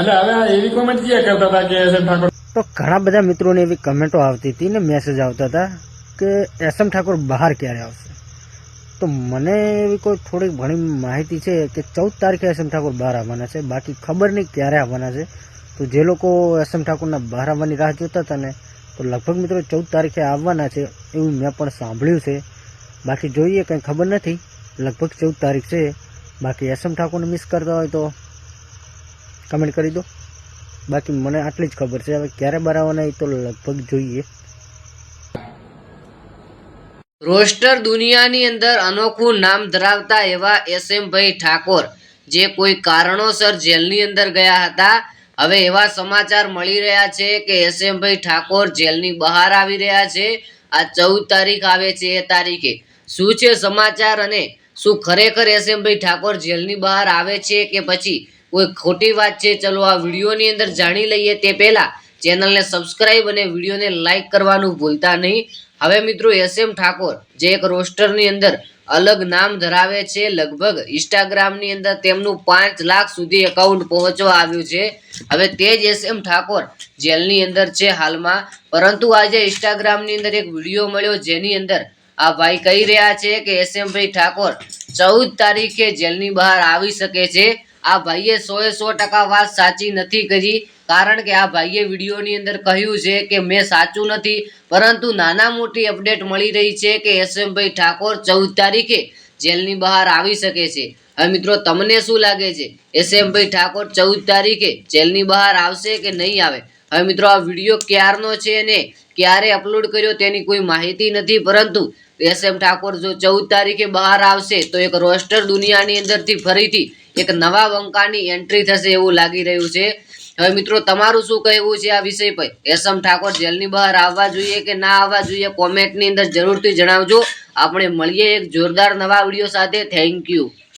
એટલે હવે એવી કોમેન્ટ ક્યાં કરતા હતા કે એસ ઠાકોર? તો ઘણા બધા મિત્રોને એવી કમેન્ટો આવતી હતી ને મેસેજ આવતા હતા કે એસ ઠાકોર બહાર ક્યારે આવશે? તો મને એવી કોઈ થોડીક ઘણી માહિતી છે કે ચૌદ તારીખે એસ એમ ઠાકોર બહાર આવવાના છે. બાકી ખબર નહીં ક્યારે આવવાના છે. તો જે લોકો એસ એમ ઠાકોરના બહાર આવવાની રાહ જોતા હતા ને, તો લગભગ મિત્રો ચૌદ તારીખે આવવાના છે એવું મેં પણ સાંભળ્યું છે. બાકી જોઈએ, કંઈ ખબર નથી. લગભગ ચૌદ તારીખ છે. બાકી એસ ઠાકોરને મિસ કરતા હોય તો કમેન્ટ કરી દો. બાકી મને આટલી જ ખબર છે. હવે ક્યારે બહાર આવવાના એ તો લગભગ જોઈએ. રોસ્ટર દુનિયાની અંદર અનોખું નામ ધરાવતા એવા એસ એમ ઠાકોર, જે કોઈ કારણોસર જેલની અંદર ગયા હતા. હવે એવા સમાચાર મળી રહ્યા છે કે એસએમભાઈ ઠાકોર જેલની બહાર આવી રહ્યા છે. આ ચૌદ તારીખ આવે છે એ તારીખે. શું છે સમાચાર અને શું ખરેખર એસ એમ ઠાકોર જેલની બહાર આવે છે કે પછી કોઈ ખોટી વાત છે, ચલો આ વિડીયોની અંદર જાણી લઈએ તે પહેલા ચેનલને સબસ્ક્રાઇબ અને વિડીયોને લાઇક કરવાનું ભૂલતા નહીં. હવે મિત્રો એસ એમ ઠાકોર જે એક રોસ્ટરની અંદર અલગ નામ ધરાવે છે, લગભગ ઇન્સ્ટાગ્રામની અંદર તેમનું પાંચ લાખ સુધી એકાઉન્ટ પહોંચવા આવ્યું છે. હવે તે જ એસ એમ ઠાકોર જેલની અંદર છે હાલમાં. પરંતુ આજે ઇન્સ્ટાગ્રામની અંદર એક વીડિયો મળ્યો જેની અંદર આ ભાઈ કહી રહ્યા છે કે, એસ એમ ભાઈ ઠાકોર, ચૌદ તારીખે જેલની બહાર આવી શકે છે. આ ભાઈએ સો એ સો ટકા વાત સાચી નથી કરી, કારણ કે આ ભાઈએ વિડીયોની અંદર કહ્યું છે કે મેં સાચું નથી, પરંતુ નાના મોટી અપડેટ મળી રહી છે કે એસ એમ ભાઈ ઠાકોર ચૌદ તારીખે જેલની બહાર આવી શકે છે. હવે મિત્રો, તમને શું લાગે છે? એસ એમ ભાઈ ઠાકોર ચૌદ તારીખે જેલની બહાર આવશે કે નહીં આવે? હવે મિત્રો, આ વીડિયો ક્યારનો છે અને ક્યારે અપલોડ કર્યો તેની કોઈ માહિતી નથી, પરંતુ એસ એમ ઠાકોર જો ચૌદ તારીખે બહાર આવશે તો એક રોસ્ટર દુનિયાની અંદરથી ફરીથી એક નવા વંકાની એન્ટ્રી થશે એવું લાગી રહ્યું છે. હવે મિત્રો, તમારું શું કહેવું છે આ વિષય પર? એસમ ઠાકોર જેલની બહાર આવવા જોઈએ કે ના આવવા જોઈએ કોમેન્ટની અંદર જરૂરથી જણાવજો. આપણે મળીએ એક જોરદાર નવા વીડિયો સાથે. Thank you